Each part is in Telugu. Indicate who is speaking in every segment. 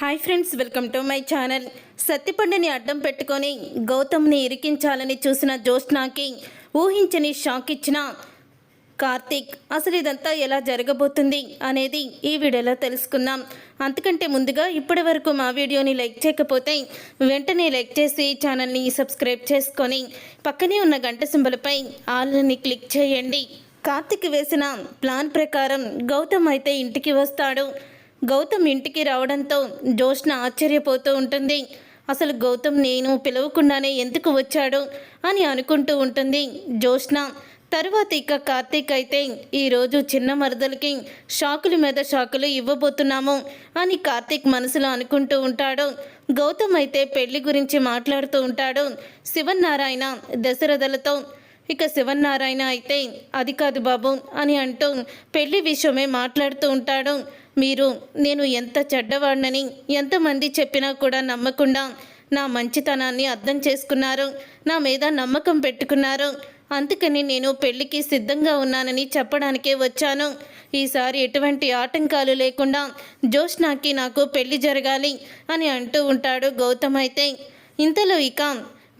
Speaker 1: Hi friends welcome to my channel. సత్తిపండుని అడ్డం పెట్టుకొని గౌతమ్ని ఇరికించాలని చూసిన జ్యోత్స్నాకి ఊహించని షాక్ ఇచ్చిన కార్తీక్ అసలు ఇదంతా ఎలా జరగబోతుంది? అనేది ఈ వీడియోలో తెలుసుకుందాం. అంతకంటే ముందుగా ఇప్పటి వరకు మా వీడియోని లైక్ చేయకపోతే వెంటనే లైక్ చేసి ఛానల్ని సబ్స్క్రైబ్ చేసుకొని పక్కనే ఉన్న గంట సింబలపై ఆల్ని క్లిక్ చేయండి. కార్తీక్ వేసిన ప్లాన్ ప్రకారం గౌతమ్ అయితే ఇంటికి వస్తాడు. గౌతమ్ ఇంటికి రావడంతో జోష్న ఆశ్చర్యపోతూ ఉంటుంది. అసలు గౌతమ్ నేను పిలవకుండానే ఎందుకు వచ్చాడు? అని అనుకుంటూ ఉంటుంది జోష్న. తర్వాత ఇక కార్తీక్ అయితే ఈరోజు చిన్న మరదలకి షాకుల మీద షాకులు ఇవ్వబోతున్నాము అని కార్తీక్ మనసులో అనుకుంటూ ఉంటాడు. గౌతమ్ అయితే పెళ్ళి గురించి మాట్లాడుతూ ఉంటాడు శివనారాయణ దశరథలతో. ఇక శివనారాయణ అయితే అది కాదు బాబు అని అంటూ పెళ్ళి విషయమే మాట్లాడుతూ ఉంటాడు. మీరు నేను ఎంత చెడ్డవాడినని ఎంతమంది చెప్పినా కూడా నమ్మకుండా నా మంచితనాన్ని అర్థం చేసుకున్నారు నా మీద నమ్మకం పెట్టుకున్నారు. అందుకని నేను పెళ్ళికి సిద్ధంగా ఉన్నానని చెప్పడానికే వచ్చాను. ఈసారి ఎటువంటి ఆటంకాలు లేకుండా జోష్నాకి నాకు పెళ్ళి జరగాలి అని అంటూ ఉంటాడు గౌతమ్ అయితే. ఇంతలో ఇక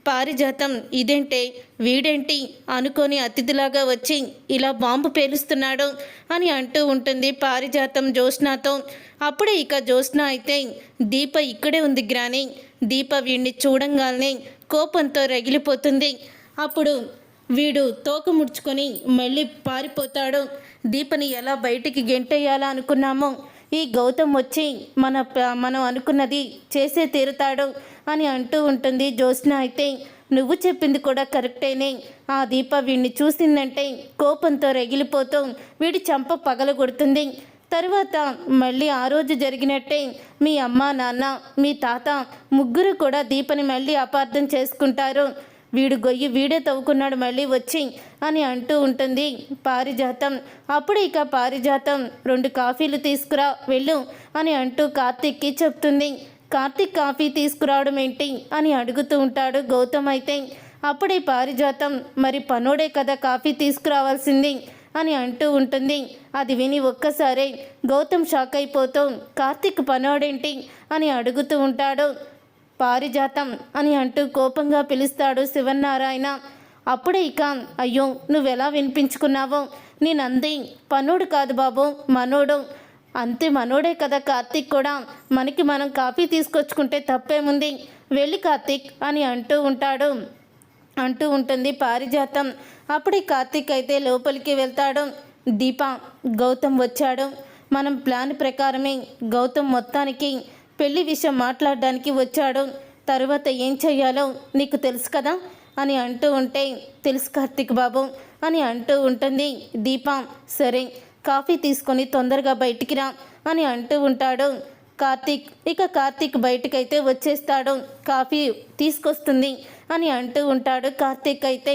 Speaker 1: పారిజాతం. ఇదేంటే? వీడేంటి? అనుకొని అతిథిలాగా వచ్చి ఇలా బాంబు పేలుస్తున్నాడు అని అంటూ ఉంటుంది పారిజాతం జ్యోత్స్నాతో. అప్పుడే ఇక జ్యోత్స్న అయితే దీప ఇక్కడే ఉంది గ్రాని. దీప వీడిని చూడంగానే కోపంతో రగిలిపోతుంది. అప్పుడు వీడు తోక ముడుచుకొని మళ్ళీ పారిపోతాడు. దీపని ఎలా బయటికి గెంటేయాలా అనుకున్నామో ఈ గౌతమ్ వచ్చి మన మనం అనుకున్నది చేసే తీరుతాడు అని అంటూ ఉంటుంది. జ్యోత్స్న అయితే నువ్వు చెప్పింది కూడా కరెక్టేనే. ఆ దీప వీడిని చూసిందంటే కోపంతో రగిలిపోతూ వీడి చంప పగలగొడుతుంది. తరువాత మళ్ళీ ఆ రోజు జరిగినట్టే మీ అమ్మ నాన్న మీ తాత ముగ్గురు కూడా దీపని మళ్ళీ అపార్థం చేసుకుంటారు. వీడు గొయ్యి వీడే తవ్వుకున్నాడు మళ్ళీ వచ్చి అని అంటూ ఉంటుంది పారిజాతం. అప్పుడు ఇక పారిజాతం రెండు కాఫీలు తీసుకురా వెళ్ళు అని అంటూ కార్తిక్కి చెప్తుంది. కార్తీక్ కాఫీ తీసుకురావడం ఏంటి అని అడుగుతూ ఉంటాడు గౌతమ్ అయితే. అప్పుడే పారిజాతం మరి పనోడే కదా కాఫీ తీసుకురావాల్సింది అని అంటూ ఉంటుంది. అది విని ఒక్కసారే గౌతమ్ షాక్ అయిపోతూ కార్తీక్ పనోడేంటి అని అడుగుతూ ఉంటాడు. పారిజాతం అని అంటూ కోపంగా పిలుస్తాడు శివనారాయణ అప్పుడే ఇక అయ్యో నువ్వెలా వినిపించుకున్నావో? నేనంది పనుడు కాదు బాబు మనోడు. అంతే మనోడే కదా కార్తీక్ కూడా. మనకి మనం కాఫీ తీసుకొచ్చుకుంటే తప్పేముంది? వెళ్ళి కార్తీక్ అని అంటూ ఉంటాడు. అంటూ ఉంటుంది పారిజాతం. అప్పుడే కార్తీక్ అయితే లోపలికి వెళ్తాడు. దీప గౌతమ్ వచ్చాడు. మనం ప్లాన్ ప్రకారమే గౌతమ్ మొత్తానికి పెళ్ళి విషయం మాట్లాడడానికి వచ్చాడు. తరువాత ఏం చెయ్యాలో నీకు తెలుసు కదా అని అంటూ ఉంటే తెలుసు కార్తీక్ బాబు అని అంటూ ఉంటుంది. దీపం సరే కాఫీ తీసుకొని తొందరగా బయటికి రా అని అంటూ ఉంటాడు. కార్తీక్ ఇక కార్తీక్ బయటకైతే వచ్చేస్తాడు. కాఫీ తీసుకొస్తుంది అని అంటూ ఉంటాడు కార్తీక్ అయితే.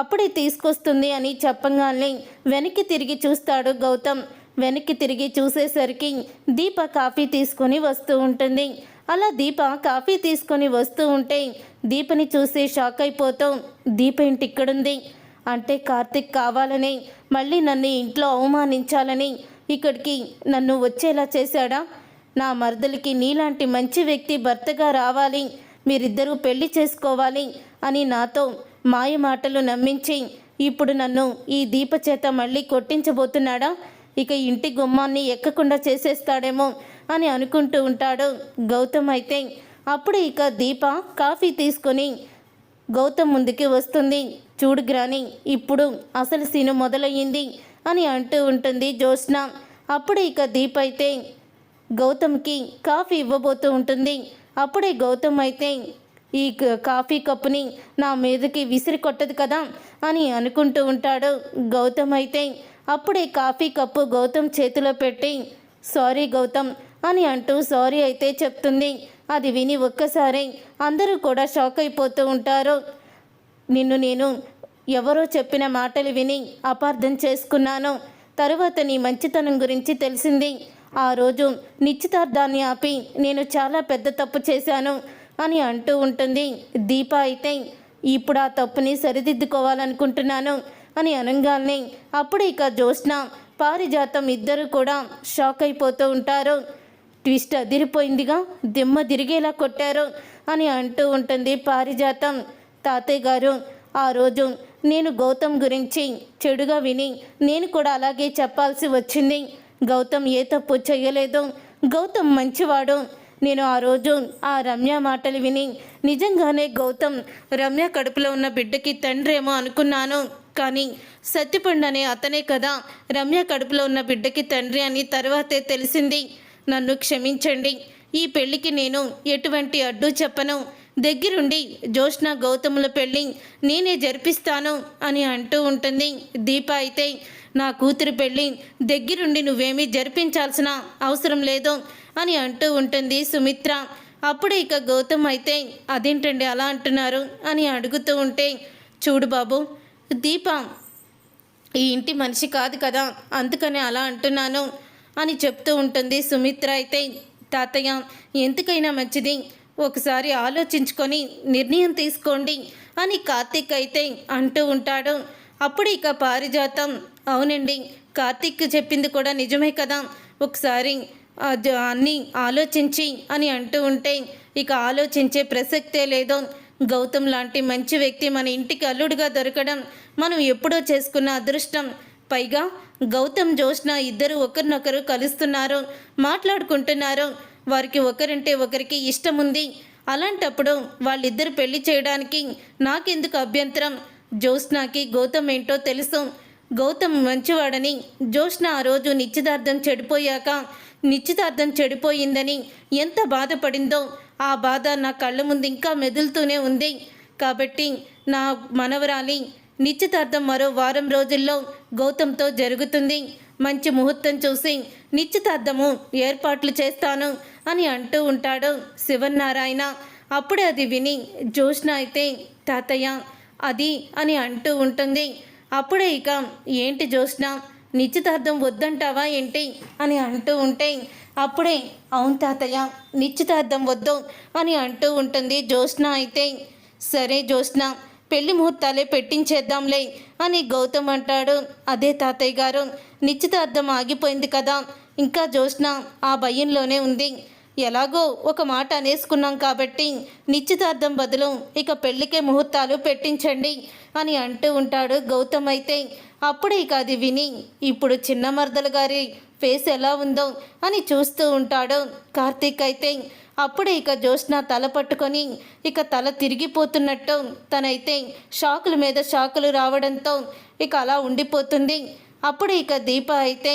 Speaker 1: అప్పుడే తీసుకొస్తుంది అని చెప్పగానే వెనక్కి తిరిగి చూస్తాడు గౌతమ్. వెనక్కి తిరిగి చూసేసరికి దీప కాఫీ తీసుకొని వస్తూ ఉంటుంది. అలా దీప కాఫీ తీసుకొని వస్తూ ఉంటే దీపని చూసి షాక్ అయిపోతాం దీప ఇంటి ఇక్కడుంది అంటే కార్తిక్ కావాలని మళ్ళీ నన్ను ఇంట్లో అవమానించాలని ఇక్కడికి నన్ను వచ్చేలా చేశాడా? నా మరదలికి నీలాంటి మంచి వ్యక్తి భర్తగా రావాలి మీరిద్దరూ పెళ్ళి చేసుకోవాలి అని నాతో మాయ మాటలు నమ్మించి ఇప్పుడు నన్ను ఈ దీప చేత మళ్ళీ కొట్టించబోతున్నాడా? ఇక ఇంటి గుమ్మాన్ని ఎక్కకుండా చేసేస్తాడేమో అని అనుకుంటూ ఉంటాడు గౌతమ్ అయితే. అప్పుడు ఇక దీప కాఫీ తీసుకొని గౌతమ్ ముందుకి వస్తుంది. చూడు గ్రాని ఇప్పుడు అసలు సీను మొదలయ్యింది అని అంటూ ఉంటుంది జ్యోత్స్న. అప్పుడు ఇక దీప్ అయితే గౌతమ్కి కాఫీ ఇవ్వబోతూ ఉంటుంది. అప్పుడే గౌతమ్ అయితే ఈ క- కాఫీ కప్పుని నా మీదకి విసిరి కొట్టదు కదా అని అనుకుంటూ ఉంటాడు గౌతమ్ అయితే. అప్పుడే కాఫీ కప్పు గౌతమ్ చేతిలో పెట్టి సారీ గౌతమ్ అని అంటూ సారీ అయితే చెప్తుంది. అది విని ఒక్కసారి అందరూ కూడా షాక్ అయిపోతూ ఉంటారు. నిన్ను నేను ఎవరో చెప్పిన మాటలు విని అపార్థం చేసుకున్నాను. తరువాత నీ మంచితనం గురించి తెలిసింది. ఆ రోజు నిశ్చితార్థాన్ని ఆపి నేను చాలా పెద్ద తప్పు చేశాను అని అంటూ ఉంటుంది. దీప అయితే ఇప్పుడు ఆ తప్పుని సరిదిద్దుకోవాలనుకుంటున్నాను. అని అనగానే అప్పుడు ఇక జ్యోత్స్న పారిజాతం ఇద్దరు కూడా షాక్ అయిపోతూ ఉంటారు. ట్విస్ట్ అదిరిపోయిందిగా దిమ్మ తిరిగేలా కొట్టారు అని అంటూ ఉంటుంది పారిజాతం. తాతయ్య గారు ఆ రోజు నేను గౌతమ్ గురించి చెడుగా విని నేను కూడా అలాగే చెప్పాల్సి వచ్చింది. గౌతమ్ ఏ తప్పు చేయలేదు. గౌతమ్ మంచివాడు. నేను ఆ రోజు ఆ రమ్య మాటలు విని నిజంగానే గౌతమ్ రమ్య కడుపులో ఉన్న బిడ్డకి తండ్రేమో అనుకున్నాను. కానీ సత్యపండు అనే అతనే కదా. రమ్య కడుపులో ఉన్న బిడ్డకి తండ్రి అని తర్వాతే తెలిసింది. నన్ను క్షమించండి. ఈ పెళ్ళికి నేను ఎటువంటి అడ్డు చెప్పను. దగ్గరుండి జోష్న గౌతముల పెళ్ళి నేనే జరిపిస్తాను అని అంటూ ఉంటుంది. దీప అయితే నా కూతురు పెళ్ళి దగ్గరుండి నువ్వేమీ జరిపించాల్సిన అవసరం లేదు అని అంటూ ఉంటుంది సుమిత్ర. అప్పుడు ఇక గౌతమ్ అయితే అదేంటండి అలా అంటున్నారు అని అడుగుతూ ఉంటే చూడు బాబు దీప ఈ ఇంటి మనిషి కాదు కదా అందుకని అలా అంటున్నాను అని చెప్తూ ఉంటుంది సుమిత్ర అయితే. తాతయ్య ఎందుకైనా మంచిది ఒకసారి ఆలోచించుకొని నిర్ణయం తీసుకోండి అని కార్తీక్ అయితే అంటూ ఉంటాడు. అప్పుడు ఇక పారిజాతం. అవునండి కార్తీక్ చెప్పింది కూడా నిజమే కదా ఒకసారి అన్నీ ఆలోచించి అని అంటూ ఉంటే ఇక ఆలోచించే ప్రసక్తే లేదో. గౌతమ్ లాంటి మంచి వ్యక్తి మన ఇంటికి అల్లుడుగా దొరకడం మనం ఎప్పుడో చేసుకున్న అదృష్టం. పైగా గౌతమ్ జోష్న ఇద్దరు ఒకరినొకరు కలుస్తున్నారు మాట్లాడుకుంటున్నారు. వారికి ఒకరంటే ఒకరికి ఇష్టం ఉంది అలాంటప్పుడు వాళ్ళిద్దరు పెళ్ళి చేయడానికి నాకెందుకు అభ్యంతరం? జోష్నాకి గౌతమ్ ఏంటో తెలుసు. గౌతమ్ మంచివాడని జోష్న ఆ రోజు నిశ్చితార్థం చెడిపోయాక నిశ్చితార్థం చెడిపోయిందని ఎంత బాధపడిందో ఆ బాధ నా కళ్ళ ముందు ఇంకా మెదులుతూనే ఉంది. కాబట్టి నా మనవరాలి నిశ్చితార్థం మరో వారం రోజుల్లో గౌతమ్తో జరుగుతుంది. మంచి ముహూర్తం చూసి నిశ్చితార్థము ఏర్పాట్లు చేస్తాను అని అంటూ ఉంటాడు శివనారాయణ అప్పుడే అది విని జోష్న అయితే తాతయ్య అది అని అంటూ ఉంటుంది. అప్పుడే ఇక ఏంటి జోష్న నిశ్చితార్థం వద్దంటావా ఏంటి? అని అంటూ ఉంటే అప్పుడే అవును తాతయ్య నిశ్చితార్థం వద్దు అని అంటూ ఉంటుంది. జ్యోత్స్న అయితే సరే జ్యోత్స్న పెళ్ళి ముహూర్తాలే పెట్టించేద్దాంలే అని గౌతమ్ అంటాడు. అదే తాతయ్య గారు నిశ్చితార్థం ఆగిపోయింది కదా ఇంకా జ్యోత్స్న ఆ భయంలోనే ఉంది. ఎలాగో ఒక మాట అనేసుకున్నాం కాబట్టి నిశ్చితార్థం బదులు ఇక పెళ్ళికే ముహూర్తాలు పెట్టించండి అని అంటూ ఉంటాడు గౌతమ్ అయితే. అప్పుడే ఇక అది విని ఇప్పుడు చిన్న మరదలు గారి ఫేస్ ఎలా ఉందో అని చూస్తూ ఉంటాడు కార్తీక్ అయితే. అప్పుడే ఇక జ్యోత్స్న తల పట్టుకొని ఇక తల తిరిగిపోతున్నట్టు తనైతే షాకుల మీద షాకులు రావడంతో ఇక అలా ఉండిపోతుంది. అప్పుడే ఇక దీప అయితే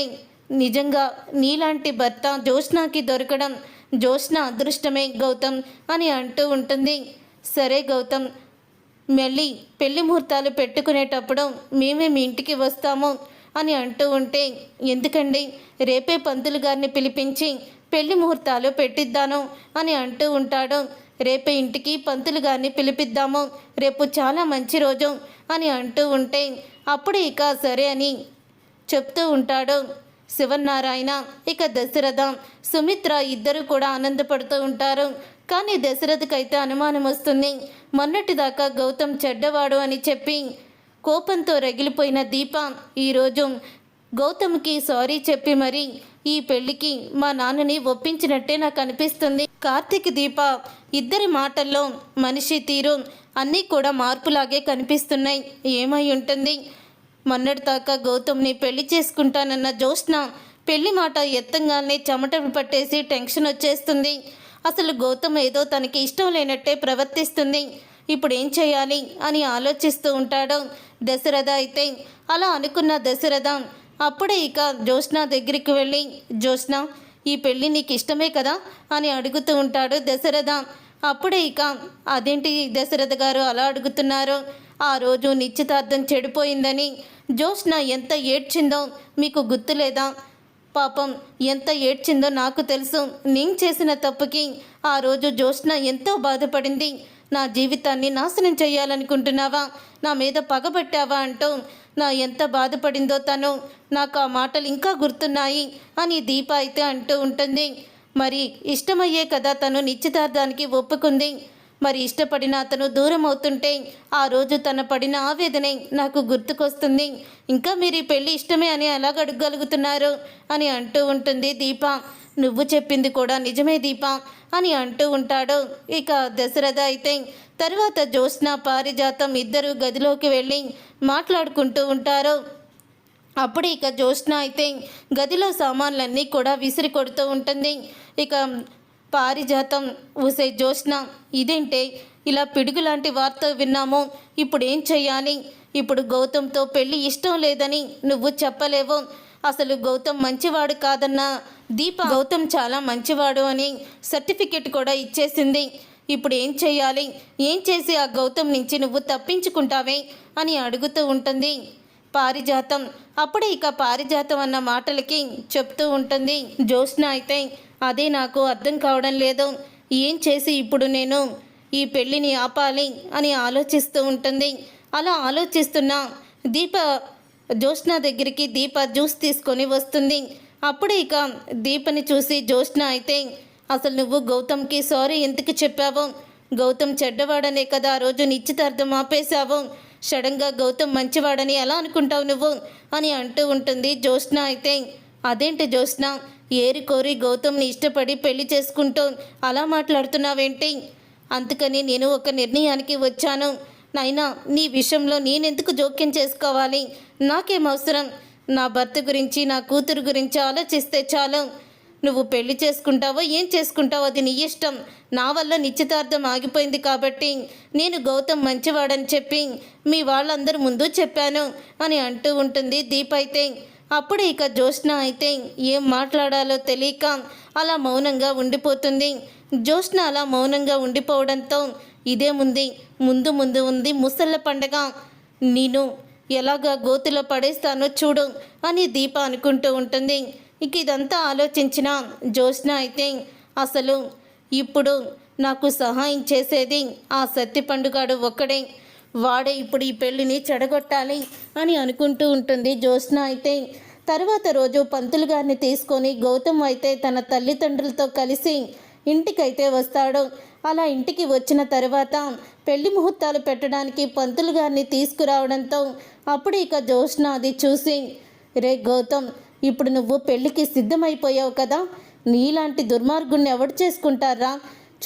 Speaker 1: నిజంగా నీలాంటి భర్త జ్యోత్స్నాకి దొరకడం జ్యోత్స్న అదృష్టమే గౌతమ్ అని అంటూ ఉంటుంది. సరే గౌతమ్ మళ్ళీ పెళ్ళి ముహూర్తాలు పెట్టుకునేటప్పుడు మేమే మీ ఇంటికి వస్తాము అని అంటూ ఉంటే ఎందుకండి? రేపే పంతులు గారిని పిలిపించి పెళ్ళి ముహూర్తాలు పెట్టిద్దాను అని అంటూ ఉంటాడు. రేపే ఇంటికి పంతులు గారిని పిలిపిద్దాము రేపు చాలా మంచి రోజు అని అంటూ ఉంటే అప్పుడు ఇక సరే అని చెప్తూ ఉంటాడు. శివనారాయణ ఇక దశరథ సుమిత్ర ఇద్దరు కూడా ఆనందపడుతూ ఉంటారు. కానీ దశరథకైతే అనుమానం వస్తుంది. మొన్నటిదాకా గౌతమ్ చెడ్డవాడు అని చెప్పి కోపంతో రగిలిపోయిన దీప ఈరోజు గౌతమ్కి సారీ చెప్పి మరి ఈ పెళ్ళికి మా నాన్నని ఒప్పించినట్టే నాకు అనిపిస్తుంది. కార్తీక్ దీప ఇద్దరి మాటల్లో మనిషి తీరు అన్నీ కూడా మార్పులాగే కనిపిస్తున్నాయి. ఏమై ఉంటుంది? మొన్నటిదాకా గౌతమ్ని పెళ్ళి చేసుకుంటానన్న జ్యోత్స్న పెళ్ళి మాట ఎత్తంగానే చెమట పట్టేసి టెన్షన్ వచ్చేస్తుంది. అసలు గౌతమ్ ఏదో తనకి ఇష్టం లేనట్టే ప్రవర్తిస్తుంది. ఇప్పుడు ఏం చేయాలి అని ఆలోచిస్తూ ఉంటాడు దశరథ అయితే. అలా అనుకున్న దశరథ అప్పుడే ఇక జ్యోత్స్న దగ్గరికి వెళ్ళి జ్యోత్స్న ఈ పెళ్ళి నీకు ఇష్టమే కదా? అని అడుగుతూ ఉంటాడు దశరథ. అప్పుడే ఇక అదేంటి దశరథ గారు అలా అడుగుతున్నారు? ఆ రోజు నిశ్చితార్థం చెడిపోయిందని జ్యోత్స్న ఎంత ఏడ్చిందో మీకు గుర్తులేదా? పాపం ఎంత ఏడ్చిందో నాకు తెలుసు. నేను చేసిన తప్పుకి ఆ రోజు జ్యోత్స్న ఎంతో బాధపడింది. నా జీవితాన్ని నాశనం చేయాలనుకుంటున్నావా? నా మీద పగబట్టావా అంటూ నా ఎంత బాధపడిందో తను నాకు ఆ మాటలు ఇంకా గుర్తున్నాయి అని దీప అయితే అంటూ ఉంటుంది. మరి ఇష్టమయ్యే కదా తను నిశ్చితార్థానికి ఒప్పుకుంది. మరి ఇష్టపడిన అతను దూరం అవుతుంటే ఆ రోజు తన పడిన ఆవేదనే నాకు గుర్తుకొస్తుంది. ఇంకా మీరు ఈ పెళ్ళి ఇష్టమే అని ఎలాగ అడగగలుగుతున్నారు? అని అంటూ ఉంటుంది దీప. నువ్వు చెప్పింది కూడా నిజమే దీప అని అంటూ ఉంటాడు. ఇక దశరథ అయితే తర్వాత జ్యోత్స్న పారిజాతం ఇద్దరు గదిలోకి వెళ్ళి మాట్లాడుకుంటూ ఉంటారు. అప్పుడు ఇక జ్యోత్స్న అయితే గదిలో సామాన్లన్నీ కూడా విసిరి కొడుతూ ఉంటుంది. ఇక పారిజాతం ఊసే జ్యోత్స్న. ఇదేంటే ఇలా పిడుగు లాంటి వార్త విన్నాము ఇప్పుడు ఏం చెయ్యాలి? ఇప్పుడు గౌతమ్తో పెళ్ళి ఇష్టం లేదని నువ్వు చెప్పలేవు. అసలు గౌతమ్ మంచివాడు కాదన్న. దీప గౌతమ్ చాలా మంచివాడు అని సర్టిఫికెట్ కూడా ఇచ్చేసింది. ఇప్పుడు ఏం చేయాలి ఏం చేసి ఆ గౌతమ్ నుంచి నువ్వు తప్పించుకుంటావే? అని అడుగుతూ ఉంటుంది. పారిజాతం. అప్పుడే ఇక పారిజాతం అన్న మాటలకి చెప్తూ ఉంటుంది. జ్యోత్స్న అయితే అదే నాకు అర్థం కావడం లేదు. ఏం చేసి ఇప్పుడు నేను ఈ పెళ్ళిని ఆపాలి? అని ఆలోచిస్తూ ఉంటుంది. అలా ఆలోచిస్తున్న దీప జ్యోత్స్న దగ్గరికి దీప జ్యూస్ తీసుకొని వస్తుంది. అప్పుడే ఇక దీపని చూసి జ్యోత్స్న అయితే అసలు నువ్వు గౌతమ్కి సారీ ఎందుకు చెప్పావు? గౌతమ్ చెడ్డవాడనే కదా ఆ రోజు నిశ్చితార్థం ఆపేశావు. సడన్గా గౌతమ్ మంచివాడని ఎలా అనుకుంటావు నువ్వు? అని అంటూ ఉంటుంది జ్యోత్స్న అయితే. అదేంటి జ్యోత్స్న? ఏరి కోరి గౌతమ్ని ఇష్టపడి పెళ్ళి చేసుకుంటూ అలా మాట్లాడుతున్నావేంటి? అందుకని నేను ఒక నిర్ణయానికి వచ్చాను. నాయనా నీ విషయంలో నేనెందుకు జోక్యం చేసుకోవాలి? నాకేం అవసరం? నా భర్త గురించి నా కూతురు గురించి ఆలోచిస్తే చాలు. నువ్వు పెళ్ళి చేసుకుంటావో ఏం చేసుకుంటావో అది నీ ఇష్టం. నా వల్ల నిశ్చితార్థం ఆగిపోయింది కాబట్టి నేను గౌతమ్ మంచివాడని చెప్పి మీ వాళ్ళందరి ముందు చెప్పాను అని అంటూ ఉంటుంది దీప్ అయితే. అప్పుడు ఇక జ్యోత్స్న అయితే ఏం మాట్లాడాలో తెలియక అలా మౌనంగా ఉండిపోతుంది. జ్యోత్స్న అలా మౌనంగా ఉండిపోవడంతో ఇదేముంది ముందు ముందు ఉంది ముసళ్ళ పండగ. నేను ఎలాగా గోతిలో పడేస్తానో చూడు అని దీప అనుకుంటూ ఉంటుంది. ఇక ఇదంతా ఆలోచించిన జ్యోత్స్న అయితే అసలు ఇప్పుడు నాకు సహాయం చేసేది ఆ సత్తి పండుగాడు ఒక్కడే. వాడే ఇప్పుడు ఈ పెళ్ళిని చెడగొట్టాలి అని అనుకుంటూ ఉంటుంది జ్యోత్స్న అయితే. తర్వాత రోజు పంతులు గారిని తీసుకొని గౌతమ్ అయితే తన తల్లిదండ్రులతో కలిసి ఇంటికైతే వస్తాడు. అలా ఇంటికి వచ్చిన తర్వాత పెళ్ళి ముహూర్తాలు పెట్టడానికి పంతులు గారిని తీసుకురావడంతో అప్పుడు ఇక జ్యోత్స్న అది చూసి రే గౌతమ్ ఇప్పుడు నువ్వు పెళ్ళికి సిద్ధమైపోయావు కదా? నీలాంటి దుర్మార్గుణ్ణి ఎవడు చేసుకుంటారా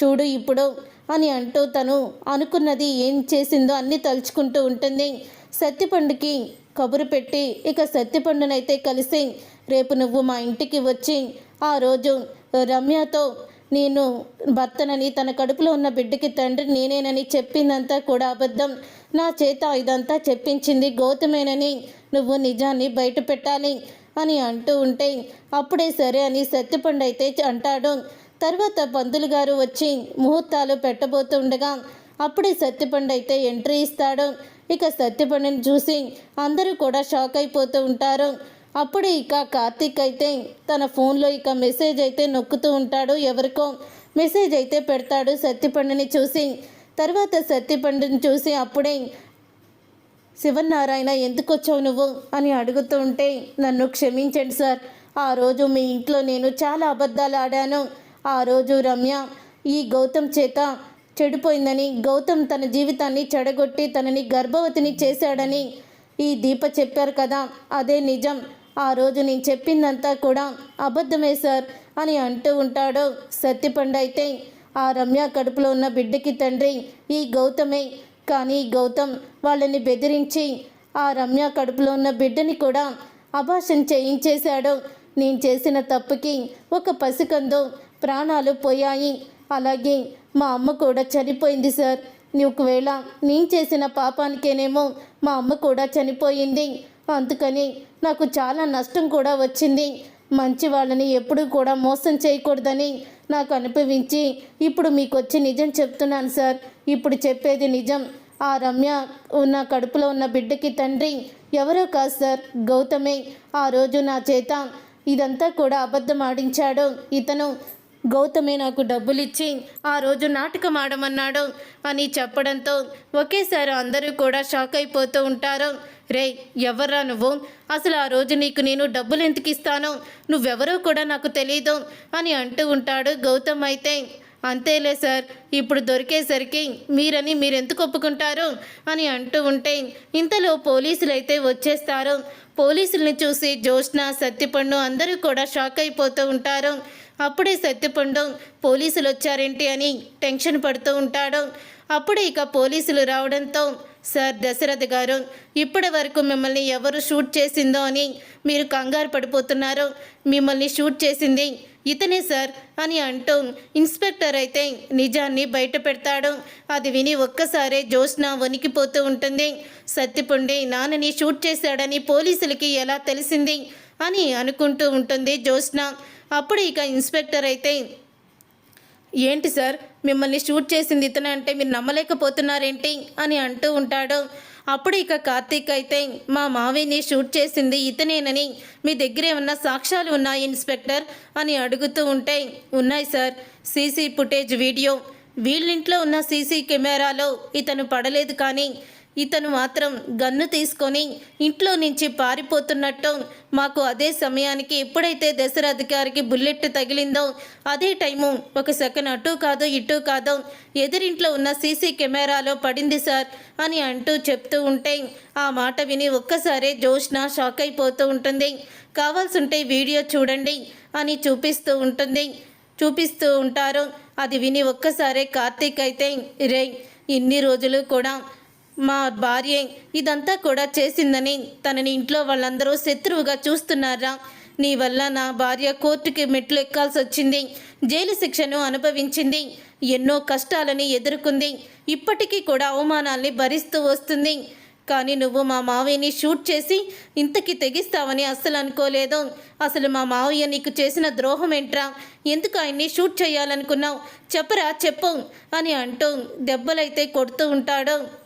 Speaker 1: చూడు ఇప్పుడు అని అంటూ తను అనుకున్నది ఏం చేసిందో అన్నీ తలుచుకుంటూ ఉంటుంది. సత్తిపండుకి కబురు పెట్టి ఇక సత్తిపండునైతే కలిసి రేపు నువ్వు మా ఇంటికి వచ్చి ఆ రోజు రమ్యతో నేను భర్తనని తన కడుపులో ఉన్న బిడ్డకి తండ్రి నేనేనని చెప్పిందంతా కూడా అబద్ధం. నా చేత ఇదంతా చెప్పించింది గౌతమేనని నువ్వు నిజాన్ని బయట పెట్టాలి అని అంటూ ఉంటే అప్పుడే సరే అని సత్యపండు అయితే అంటాడు. తర్వాత పంతులు గారు వచ్చి ముహూర్తాలు పెట్టబోతుండగా అప్పుడే సత్యపండు అయితే ఎంట్రీ ఇస్తాడు. ఇక సత్యపండుని చూసి అందరూ కూడా షాక్ అయిపోతూ ఉంటారు. అప్పుడు ఇక కార్తీక్ అయితే తన ఫోన్లో ఇక మెసేజ్ అయితే నొక్కుతూ ఉంటాడు ఎవరికో. మెసేజ్ అయితే పెడతాడు సత్యపండుని చూసి. తర్వాత సత్యపండుని చూసి అప్పుడే శివనారాయణ ఎందుకు వచ్చావు నువ్వు? అని అడుగుతూ ఉంటే నన్ను క్షమించండి సార్. ఆ రోజు మీ ఇంట్లో నేను చాలా అబద్ధాలు ఆడాను. ఆ రోజు రమ్య ఈ గౌతమ్ చేత చెడిపోయిందని గౌతమ్ తన జీవితాన్ని చెడగొట్టి తనని గర్భవతిని చేశాడని ఈ దీప చెప్పారు కదా. అదే నిజం. ఆ రోజు నేను చెప్పిందంతా కూడా అబద్ధమే సార్ అని అంటూ ఉంటాడు సత్యపండు అయితే ఆ రమ్య కడుపులో ఉన్న బిడ్డకి తండ్రి ఈ గౌతమే కానీ గౌతమ్ వాళ్ళని బెదిరించి ఆ రమ్య కడుపులో ఉన్న బిడ్డని కూడా అభాషణ చేయించేశాడు. నేను చేసిన తప్పుకి ఒక పసికందు ప్రాణాలు పోయాయి. అలాగే మా అమ్మ కూడా చనిపోయింది సార్. ఒకవేళ నేను చేసిన పాపానికేనేమో మా అమ్మ కూడా చనిపోయింది. అందుకని నాకు చాలా నష్టం కూడా వచ్చింది. మంచి వాళ్ళని ఎప్పుడూ కూడా మోసం చేయకూడదని నాకు అనిపించి ఇప్పుడు మీకు వచ్చి నిజం చెప్తున్నాను సార్. ఇప్పుడు చెప్పేది నిజం. ఆ రమ్య ఉన్న కడుపులో ఉన్న బిడ్డకి తండ్రి ఎవరో కాదు సార్ గౌతమే. ఆ రోజు నా చేత ఇదంతా కూడా అబద్ధం ఆడించాడు. ఇతను గౌతమే నాకు డబ్బులు ఇచ్చి ఆ రోజు నాటకం ఆడమన్నాడు అని చెప్పడంతో ఒకేసారి అందరూ కూడా షాక్ అయిపోతూ ఉంటారు. రే ఎవర్రా నువ్వు? అసలు ఆ రోజు నీకు నేను డబ్బులు ఎందుకు ఇస్తాను? నువ్వెవరో కూడా నాకు తెలియదు అని అంటూ ఉంటాడు గౌతమ్ అయితే. అంతేలే సార్ ఇప్పుడు దొరికేసరికి మీరని మీరెందుకు ఒప్పుకుంటారు? అని అంటూ ఉంటే ఇంతలో పోలీసులు అయితే వచ్చేస్తారు. పోలీసుల్ని చూసి జ్యోత్న సత్యపండు అందరూ కూడా షాక్ అయిపోతూ ఉంటారు. అప్పుడే సత్యపండు పోలీసులు వచ్చారేంటి అని టెన్షన్ పడుతూ ఉంటాడు. అప్పుడే ఇక పోలీసులు రావడంతో సార్ దశరథ్ గారు ఇప్పటి వరకు మిమ్మల్ని ఎవరు షూట్ చేసిందో అని మీరు కంగారు పడిపోతున్నారు. మిమ్మల్ని షూట్ చేసింది ఇతనే సార్ అని అంటూ ఇన్స్పెక్టర్ అయితే నిజాన్ని బయట పెడతాడు. అది విని ఒక్కసారే జ్యోత్స్న వణికిపోతూ ఉంటుంది. సత్తిపుండి నాన్నని షూట్ చేశాడని పోలీసులకి ఎలా తెలిసింది అని అనుకుంటూ ఉంటుంది జ్యోత్స్న. అప్పుడు ఇక ఇన్స్పెక్టర్ అయితే ఏంటి సార్ మిమ్మల్ని షూట్ చేసింది ఇతనే అంటే మీరు నమ్మలేకపోతున్నారేంటి? అని అంటూ ఉంటాడు. అప్పుడు ఇక కార్తీక్ అయితే మా మావిని షూట్ చేసింది ఇతనేనని మీ దగ్గర ఏమన్నా సాక్ష్యాలు ఉన్నాయి ఇన్స్పెక్టర్? అని అడుగుతూ ఉంటే ఉన్నాయి సార్ సీసీ ఫుటేజ్ వీడియో. వీళ్ళింట్లో ఉన్న సీసీ కెమెరాలో ఇతను పడలేదు కానీ ఇతను మాత్రం గన్ను తీసుకొని ఇంట్లో నుంచి పారిపోతున్నట్టు మాకు అదే సమయానికి ఎప్పుడైతే దసరా అధికారికి బుల్లెట్ తగిలిందో అదే టైము ఒక సెకండ్ అటు కాదు ఇటు కాదు ఎదురింట్లో ఉన్న సీసీ కెమెరాలో పడింది సార్ అని అంటూ చెప్తూ ఉంటే ఆ మాట విని ఒక్కసారే జోష్న షాక్ అయిపోతూ ఉంటుంది. కావాల్సుంటే వీడియో చూడండి అని చూపిస్తూ ఉంటుంది. చూపిస్తూ ఉంటారు. అది విని ఒక్కసారే కార్తీక్ అయితే రే ఇన్ని రోజులు కూడా మా భార్య ఇదంతా కూడా చేసిందని తనని ఇంట్లో వాళ్ళందరూ శత్రువుగా చూస్తున్నారా? నీ వల్ల నా భార్య కోర్టుకి మెట్లు ఎక్కాల్సి వచ్చింది. జైలు శిక్షను అనుభవించింది. ఎన్నో కష్టాలని ఎదుర్కొంది. ఇప్పటికీ కూడా అవమానాల్ని భరిస్తూ వస్తుంది. కానీ నువ్వు మా మావయ్యని షూట్ చేసి ఇంతకి తెగిస్తావని అస్సలు అనుకోలేదు. అసలు మా మావయ్య నీకు చేసిన ద్రోహం ఏంట్రా? ఎందుకు ఆయన్ని షూట్ చేయాలనుకున్నావు? చెప్పరా చెప్పు అని అంటూ దెబ్బలైతే కొడుతూ ఉంటాడు.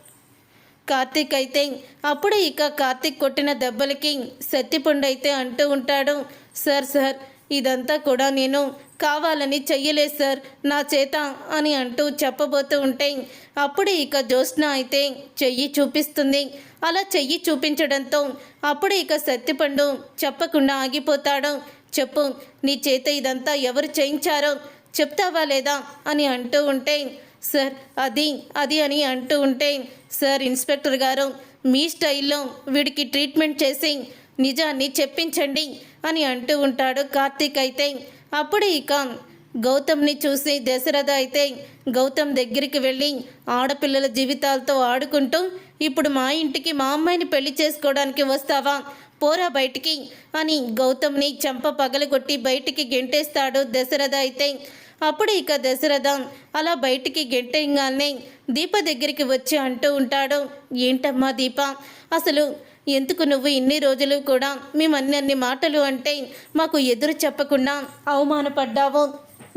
Speaker 1: కార్తీక్ అయితే అప్పుడు ఇక కార్తీక్ కొట్టిన దెబ్బలకి సత్తిపుండు అయితే అంటూ ఉంటాడు. సార్ సార్ ఇదంతా కూడా నేను కావాలని చెయ్యలేదు సార్ నా చేత అని అంటూ చెప్పబోతూ ఉంటే అప్పుడు ఇక జ్యోత్స్న అయితే చెయ్యి చూపిస్తుంది. అలా చెయ్యి చూపించడంతో అప్పుడు ఇక సత్తిపండు చెప్పకుండా ఆగిపోతాడు. చెప్పు నీ చేత ఇదంతా ఎవరు చేయించారో చెప్తావా లేదా అని అంటూ ఉంటే సార్ అది అది అని అంటూ ఉంటే సార్ ఇన్స్పెక్టర్ గారు మీ స్టైల్లో వీడికి ట్రీట్మెంట్ చేసి నిజాన్ని చెప్పించండి అని అంటూ ఉంటాడు కార్తీక్ అయితే. అప్పుడు ఇక గౌతమ్ని చూసి దశరథ అయితే గౌతమ్ దగ్గరికి వెళ్ళి ఆడపిల్లల జీవితాలతో ఆడుకుంటూ ఇప్పుడు మా ఇంటికి మా అమ్మాయిని పెళ్ళి చేసుకోవడానికి వస్తావా? పోరా బయటికి అని గౌతమ్ని చెంప పగలగొట్టి బయటికి గెంటేస్తాడు దశరథ అయితే. అప్పుడు ఇక దశరథం అలా బయటికి గెంటేయంగానే దీప దగ్గరికి వచ్చి అంటూ ఉంటాడు. ఏంటమ్మా దీప? అసలు ఎందుకు నువ్వు ఇన్ని రోజులు కూడా మేమన్ని అన్ని మాటలు అంటే మాకు ఎదురు చెప్పకుండా అవమానపడ్డావు?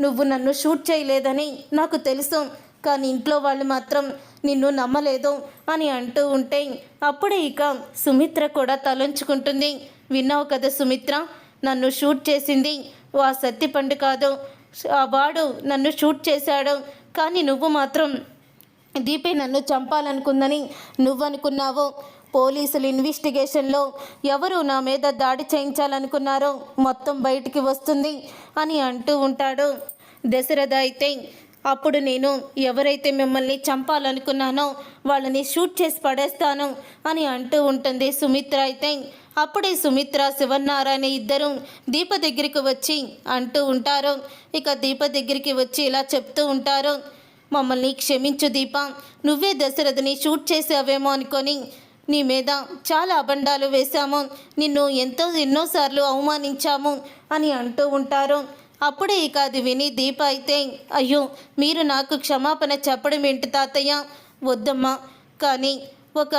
Speaker 1: నువ్వు నన్ను షూట్ చేయలేదని నాకు తెలుసు. కానీ ఇంట్లో వాళ్ళు మాత్రం నిన్ను నమ్మలేదు అని అంటూ ఉంటే అప్పుడే ఇక సుమిత్ర కూడా తలంచుకుంటుంది. విన్నావు కదా సుమిత్ర? నన్ను షూట్ చేసింది ఆ సత్తిపండు కాదు. వాడు నన్ను షూట్ చేశాడు కానీ నువ్వు మాత్రం దీపే నన్ను చంపాలనుకుందని నువ్వనుకున్నావు. పోలీసులు ఇన్వెస్టిగేషన్లో ఎవరు నా మీద దాడి చేయించాలనుకున్నారో మొత్తం బయటికి వస్తుంది అని అంటూ ఉంటాడు. దశరథ అయితే అప్పుడు నేను ఎవరైతే మిమ్మల్ని చంపాలనుకున్నానో వాళ్ళని షూట్ చేసి పడేస్తాను అని అంటూ ఉంటుంది సుమిత్ర అయితే. అప్పుడే సుమిత్ర శివనారాయణ ఇద్దరు దీప దగ్గరికి వచ్చి అంటూ ఉంటారు. ఇక దీప దగ్గరికి వచ్చి ఇలా చెప్తూ ఉంటారు. మమ్మల్ని క్షమించు దీప నువ్వే దశరథని షూట్ చేసావేమో అనుకొని నీ మీద చాలా అబండాలు వేశాము. నిన్ను ఎంతో ఎన్నోసార్లు అవమానించాము అని అంటూ ఉంటారు. అప్పుడే ఇక అది విని దీప అయితే అయ్యో మీరు నాకు క్షమాపణ చెప్పడం ఏంటి తాతయ్య? వద్దమ్మా. కానీ ఒక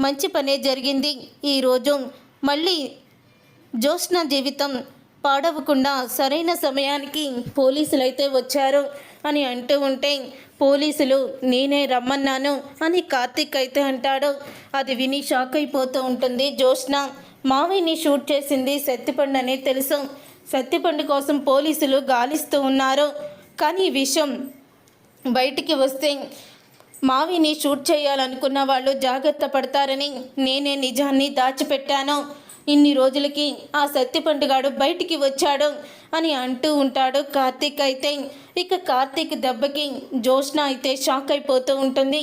Speaker 1: మంచి పనే జరిగింది. ఈరోజు మళ్ళీ జ్యోత్స్న జీవితం పాడవకుండా సరైన సమయానికి పోలీసులు అయితే వచ్చారు అని అంటూ ఉంటే పోలీసులు నేనే రమ్మన్నాను అని కార్తిక్ అయితే అంటాడు. అది విని షాక్ అయిపోతూ ఉంటుంది జ్యోత్స్న. మావిని షూట్ చేసింది సత్తిపండు అని తెలుసు. సత్తిపండు కోసం పోలీసులు గాలిస్తూ ఉన్నారు. కానీ విషయం బయటికి వస్తే మావిని షూట్ చేయాలనుకున్న వాళ్ళు జాగ్రత్త పడతారని నేనే నిజాన్ని దాచిపెట్టాను. ఇన్ని రోజులకి ఆ సత్తిపండుగాడు బయటికి వచ్చాడు అని అంటూ ఉంటాడు కార్తీక్ అయితే. ఇక కార్తీక్ దెబ్బకి జోష్న అయితే షాక్ అయిపోతూ ఉంటుంది.